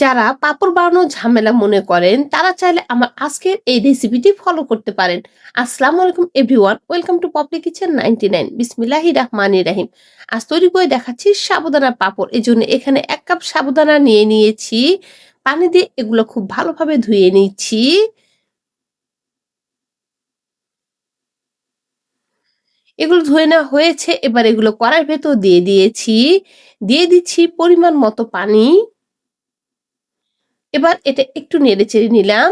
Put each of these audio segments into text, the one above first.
যারা পাপড় বানানোর ঝামেলা মনে করেন, তারা চাইলে আমার আজকের এই রেসিপিটি ফলো করতে পারেন। আসসালামু আলাইকুম everyone welcome to Popli kitchen ninety nine বিসমিল্লাহি রহমানি রাহিম। আজ তৈরি করে দেখাচ্ছি সাবুদানা পাপড়। এই জন্য এখানে এক কাপ সাবুদানা নিয়ে নিয়েছি। পানি দিয়ে এগুলো খুব ভালোভাবে ধুয়ে নিচ্ছি। এগুলো ধুয়ে নেওয়া হয়েছে, এবার এগুলো কড়ার ভেতর দিয়ে দিয়েছি। দিয়ে দিচ্ছি পরিমাণ মতো পানি। এবার এটা একটু নেড়ে চেড়ে নিলাম।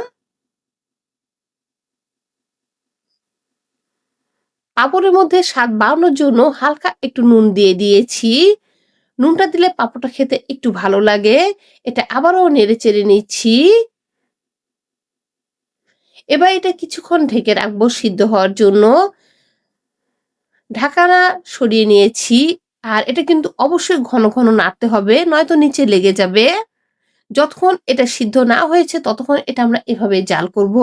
পাঁপড়ের মধ্যে স্বাদ বাড়ানোর জন্য হালকা একটু নুন দিয়ে দিয়েছি। নুনটা দিলে পাঁপড়টা খেতে একটু ভালো লাগে। এটা আবারও নেড়ে চেড়ে নিচ্ছি। এবার এটা কিছুক্ষণ ঢেকে রাখব সিদ্ধ হওয়ার জন্য। ঢাকানা সরিয়ে নিয়েছি। আর এটা কিন্তু অবশ্যই ঘন ঘন নাড়তে হবে, নয়তো নিচে লেগে যাবে। যতক্ষণ এটা সিদ্ধ না হয়েছে, ততক্ষণ এটা আমরা এভাবে জাল করব।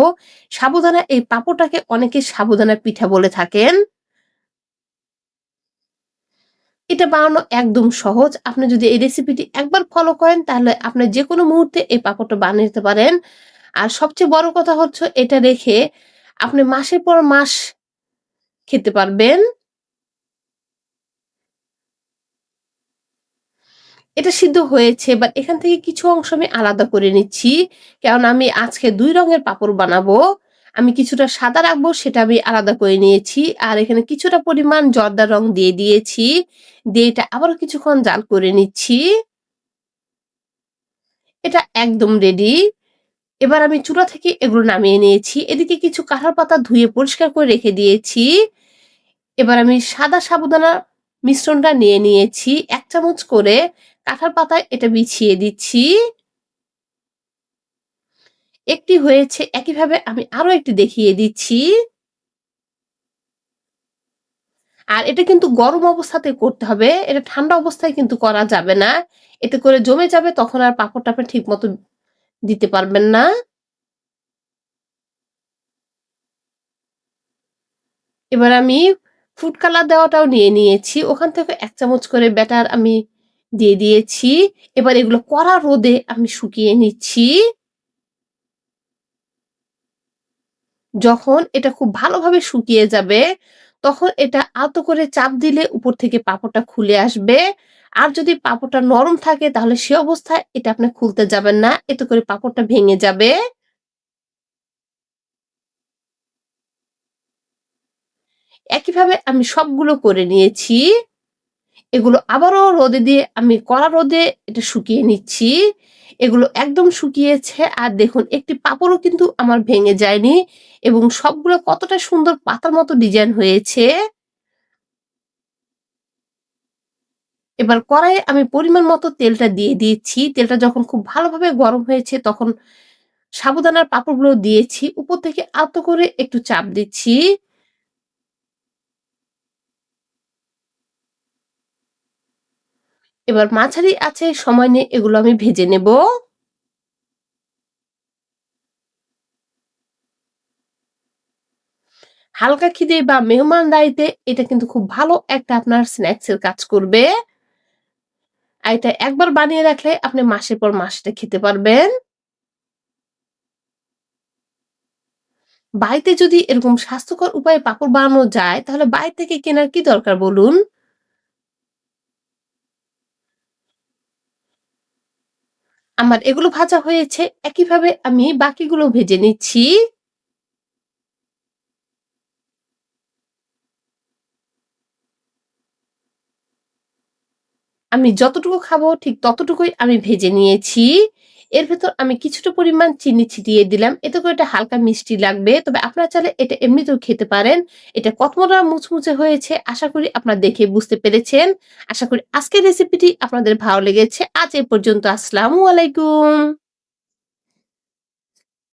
সাবুদানা এই পাপড়টাকে অনেকে সাবুদানা পিঠা বলে থাকেন। এটা বানানো একদম সহজ। আপনি যদি এই রেসিপিটি একবার ফলো করেন, তাহলে আপনি যে কোনো মুহূর্তে এই পাপড়টা বানিয়ে নিতে পারেন। আর সবচেয়ে বড় কথা হচ্ছে, এটা রেখে আপনি মাসের পর মাস খেতে পারবেন। এটা সিদ্ধ হয়েছে এবার এখান থেকে কিছু অংশ আমি আলাদা করে নিচ্ছি। কারণ আমি আজকে দুই রঙের পাপড় বানাবো। আমি কিছুটা সাদা রাখব, সেটা আমি আলাদা করে নিয়েছি। আর এখানে কিছুটা পরিমাণ জর্দা রং দিয়ে দিয়েছি। দিয়ে এটা আবারও কিছুক্ষণ জাল করে নিচ্ছি। এটা একদম রেডি এবার আমি চূড়া থেকে এগুলো নামিয়ে নিয়েছি। এদিকে কিছু কাঁঠাল পাতা ধুয়ে পরিষ্কার করে রেখে দিয়েছি। এবার আমি সাদা সাবুদানা মিশ্রণটা নিয়ে নিয়েছি। এক চামচ করে কাঁঠাল পাতায় এটা বিছিয়ে দিচ্ছি। একটি হয়েছে, একইভাবে আমি আরও একটি দেখিয়ে দিচ্ছি। আর এটা কিন্তু গরম অবস্থাতে করতে হবে। এটা ঠান্ডা অবস্থায় কিন্তু করা যাবে না। এতে করে জমে যাবে, তখন আর পাপড় টাপড় ঠিক মতো দিতে পারবেন না। এবার আমি ফুড কালার দেওয়াটাও নিয়ে নিয়েছি। ওখান থেকে এক চামচ করে ব্যাটার আমি দিয়ে দিয়েছি। এবার এগুলো কড়া রোদে আমি শুকিয়ে নিচ্ছি। যখন এটা খুব ভালোভাবে শুকিয়ে যাবে, তখন এটা আলতো করে চাপ দিলে উপর থেকে পাপড়টা খুলে আসবে। আর যদি পাপড়টা নরম থাকে, তাহলে সে অবস্থায় এটা আপনি খুলতে যাবেন না। এতে করে পাপড়টা ভেঙে যাবে। একইভাবে আমি সবগুলো করে নিয়েছি। এগুলো আবারও রোদে দিয়ে আমি কড়া রোদে এটা শুকিয়ে নিচ্ছি। এগুলো একদম শুকিয়েছে আর দেখুন, একটি পাপড়ও কিন্তু আমার ভেঙে যায়নি এবং সবগুলো কতটা সুন্দর পাতার মতো ডিজাইন হয়েছে। এবার কড়াইয়ে আমি পরিমাণ মতো তেলটা দিয়ে দিয়েছি তেলটা যখন খুব ভালোভাবে গরম হয়েছে তখন সাবুদানার পাপড়গুলো দিয়েছি। উপর থেকে আলতো করে একটু চাপ দিচ্ছি। এবার মাঝারি আছে, সময় নিয়ে এগুলো আমি ভেজে নেব। হালকা খিদে বা মেহমান দায়িত্বে এটা কিন্তু খুব ভালো একটা আপনার স্ন্যাক্সের কাজ করবে। আর এটা একবার বানিয়ে রাখলে আপনি মাসের পর মাসটা খেতে পারবেন। বাড়িতে যদি এরকম স্বাস্থ্যকর উপায়ে পাপড় বানানো যায়, তাহলে বাইরে থেকে কেনার কি দরকার বলুন? আমার এগুলো ভাজা হয়েছে, একইভাবে আমি বাকিগুলো ভেজে নিচ্ছি। আমি যতটুকু খাব ঠিক ততটুকুই আমি ভেজে নিয়েছি। এর ভেতর আমি কিছুটা পরিমাণ চিনি ছিটিয়ে দিলাম। এতে করে এটা হালকা মিষ্টি লাগবে। তবে আপনারা চাইলে এটা এমনিতেও খেতে পারেন। এটা কতটা মুচমুচে হয়েছে, আশা করি আপনারা দেখে বুঝতে পেরেছেন। আশা করি আজকের রেসিপিটি আপনাদের ভালো লেগেছে। আজ এ পর্যন্ত, আসসালামু আলাইকুম।